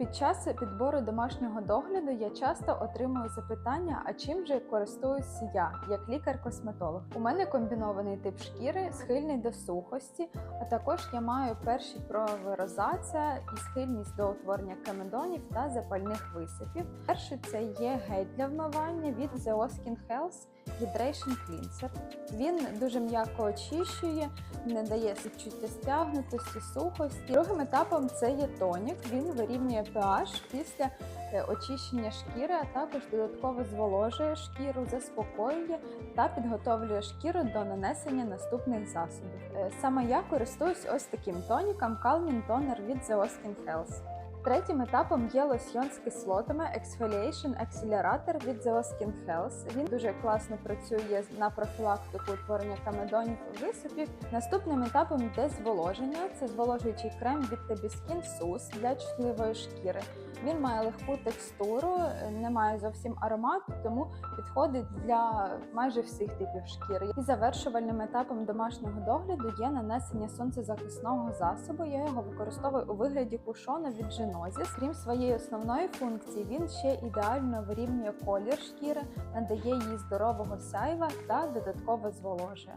Під час підбору домашнього догляду я часто отримую запитання, а чим же користуюсь я як лікар-косметолог. У мене комбінований тип шкіри, схильний до сухості, а також я маю перші прояви розація і схильність до утворення камедонів та запальних висипів. Перший це є гель для вмивання від The Skin Health Hydration Cleanser. Він дуже м'яко очищує, не дає відчуття стягнутості, сухості. Другим етапом це є тонік. Він вирівнює pH після е, очищення шкіри, а також додатково зволожує шкіру, заспокоює та підготовлює шкіру до нанесення наступних засобів. Е, Саме я користуюсь ось таким тоніком Calming Toner від The Austin Health. Третім етапом є лосьйон з кислотами Exfoliation Accelerator від The Skin Health. Він дуже класно працює на профілактику утворення камедонів висипів. Наступним етапом йде зволоження. Це зволожуючий крем від Tabiskin SUS для чутливої шкіри. Він має легку текстуру, не має зовсім аромату, тому підходить для майже всіх типів шкіри. І завершувальним етапом домашнього догляду є нанесення сонцезахисного засобу. Я його використовую у вигляді кушону від Genesis. Крім своєї основної функції, він ще ідеально вирівнює колір шкіри, надає їй здорового сяйва та додатково зволожує.